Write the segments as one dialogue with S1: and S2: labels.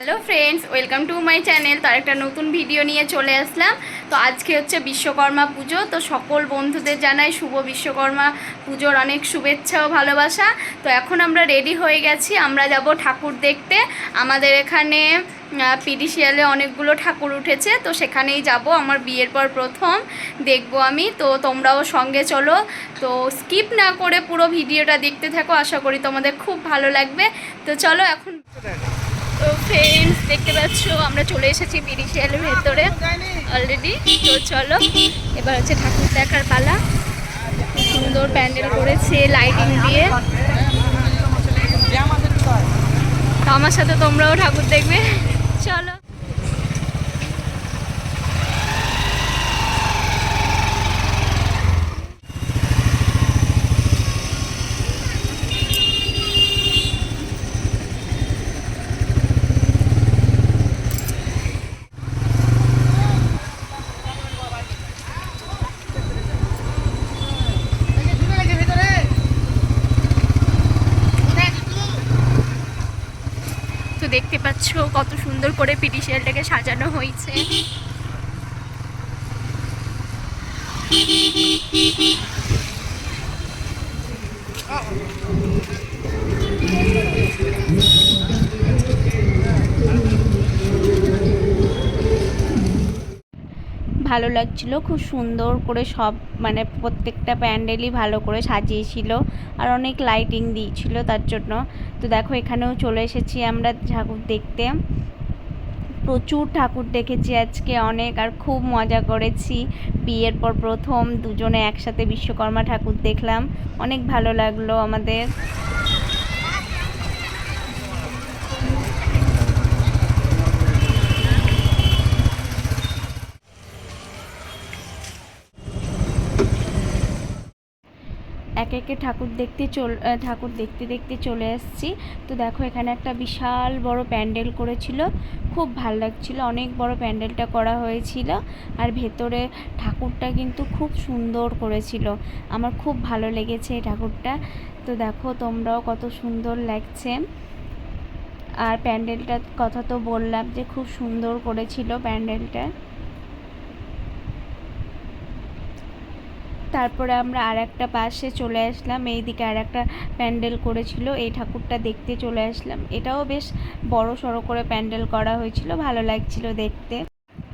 S1: Hello friends welcome to my channel তার একটা নতুন ভিডিও নিয়ে চলে আসলাম। তো আজকে হচ্ছে বিশ্বকর্মা পুজো। তো সকল বন্ধুদের জানাই শুভ বিশ্বকর্মা পুজোর অনেক শুভেচ্ছা ও ভালোবাসা। তো এখন আমরা রেডি হয়ে গেছি। আমরা যাব ঠাকুর দেখতে। আমাদের এখানে পিডিসিয়ালে অনেকগুলো ঠাকুর উঠেছে। তো সেখানেই যাব। আমার বিয়ের পর প্রথম দেখব আমি। তো তোমরাও সঙ্গে চলো। তো স্কিপ না করে পুরো ভিডিওটা দেখতে থাকো। আশা করি তোমাদের খুব ভালো লাগবে। তো চলো এখন তো ফ্রেন্ডস দেখতে পাচ্ছ, আমরা চলে এসেছি বিরিশিয়ালের ভেতরে অলরেডি তো চলো, এবার হচ্ছে ঠাকুর দেখার পালা। সুন্দর প্যান্ডেল করেছে লাইটিং দিয়ে। তো আমার সাথে তোমরাও ঠাকুর দেখবে। চলো তো দেখতে পাচ্ছ কত সুন্দর করে পিটিশিয়ালটাকে সাজানো হয়েছে। ভালো লাগছিল, খুব সুন্দর করে সব মানে প্রত্যেকটা প্যান্ডেলই ভালো করে সাজিয়েছিল আর অনেক লাইটিং দিয়েছিল তার জন্য। তো দেখো এখানেও চলে এসেছি আমরা ঠাকুর দেখতে। প্রচুর ঠাকুর দেখেছি আজকে অনেক আর খুব মজা করেছি। বিয়ের পর প্রথম দুজনে একসাথে বিশ্বকর্মা ঠাকুর দেখলাম। অনেক ভালো লাগল আমাদের। এক একে ঠাকুর দেখতে চল ঠাকুর দেখতে দেখতে চলে এসেছি। তো দেখো, এখানে একটা বিশাল বড় প্যান্ডেল করেছিল। খুব ভালো লাগছিল, অনেক বড় প্যান্ডেলটা করা হয়েছিল। আর ভেতরে ঠাকুরটা কিন্তু খুব সুন্দর করেছিল। আমার খুব ভালো লেগেছে এই ঠাকুরটা। তো দেখো, তোমরাও কত সুন্দর লাগছে। আর প্যান্ডেলটার কথা তো বললাম যে, খুব সুন্দর করেছিল প্যান্ডেলটা। তারপরে আমরা আর একটা পাশে চলে আসলাম। এইদিকে আর একটা প্যান্ডেল করেছিল। এই ঠাকুরটা দেখতে চলে আসলাম। এটাও বেশ বড় সড়ো করে প্যান্ডেল করা হয়েছিল। ভালো লাগছিল দেখতে।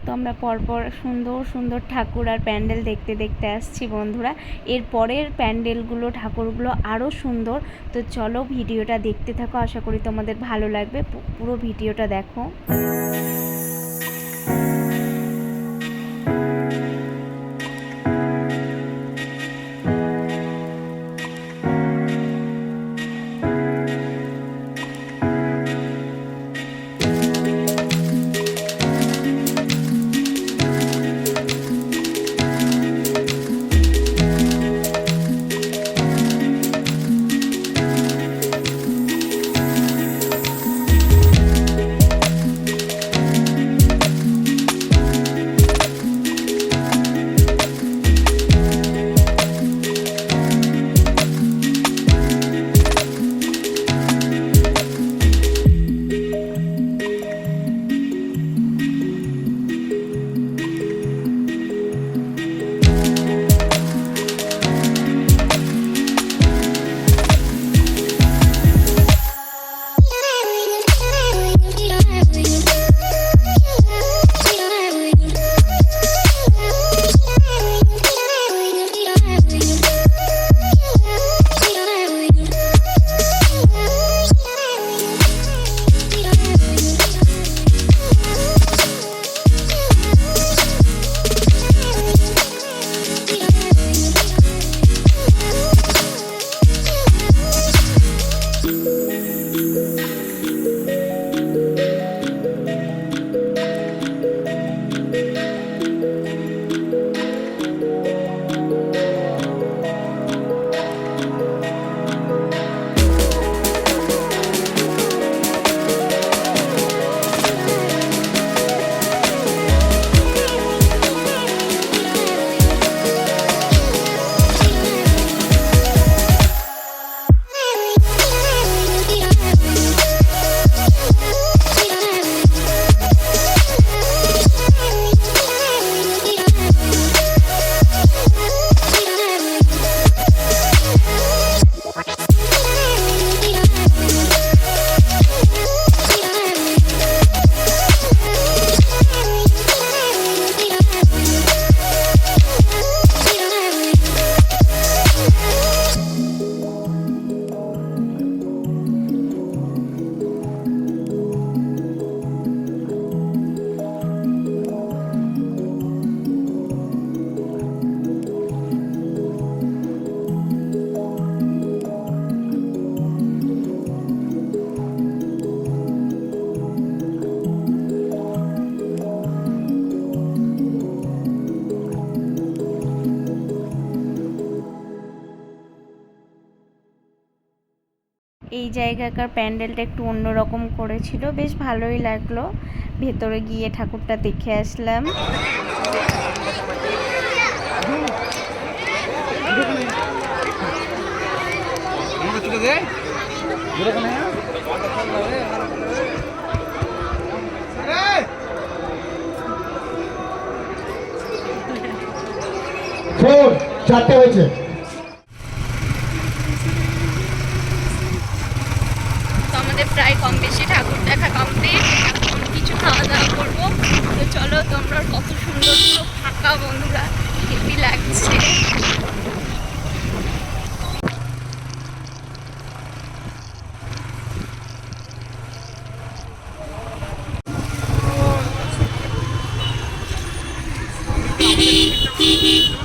S1: তো আমরা পরপর সুন্দর সুন্দর ঠাকুর আর প্যান্ডেল দেখতে দেখতে আসছি বন্ধুরা। এর পরের প্যান্ডেলগুলো, ঠাকুরগুলো আরও সুন্দর। তো চলো ভিডিওটা দেখতে থাকো। আশা করি তোমাদের ভালো লাগবে। পুরো ভিডিওটা দেখো। জায়গাকার প্যান্ডেলটা একটু অন্যরকম করেছিল। বেশ ভালোই লাগল। ভেতরে গিয়ে ঠাকুরটা দেখে আসলাম।
S2: চারটে হয়েছে।
S1: Beep.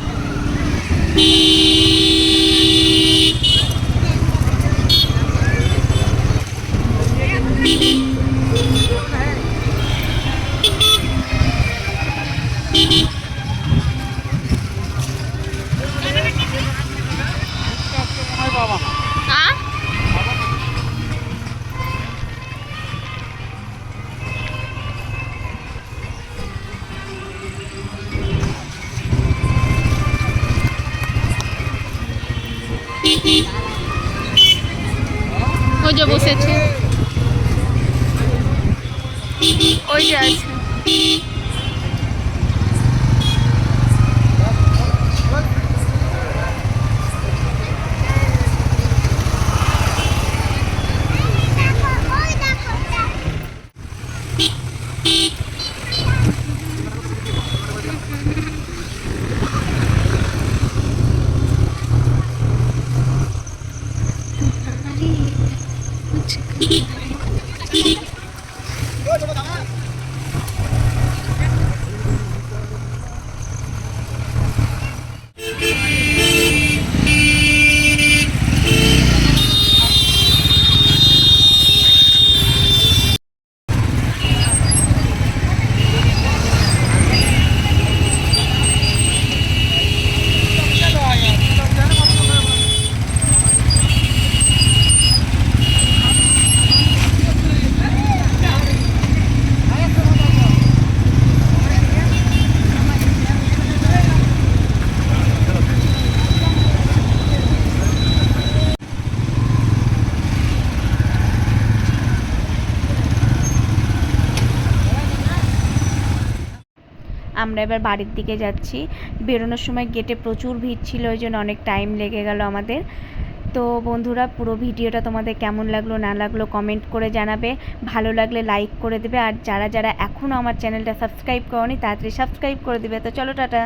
S1: ওই যে বসেছে। ওই যে আছে। Hehehe আমরা এবার বাড়ির দিকে যাচ্ছি। বেরোনোর সময় গেটে প্রচুর ভিড় ছিল, ওই জন্য অনেক টাইম লেগে গেল আমাদের। তো বন্ধুরা, পুরো ভিডিওটা তোমাদের কেমন লাগল, না লাগল কমেন্ট করে জানাবে। ভালো লাগলে লাইক করে দেবে। আর যারা যারা এখনও আমার চ্যানেলটা সাবস্ক্রাইব করনি, তাড়াতাড়ি সাবস্ক্রাইব করে দেবে। তো চলো, টাটা।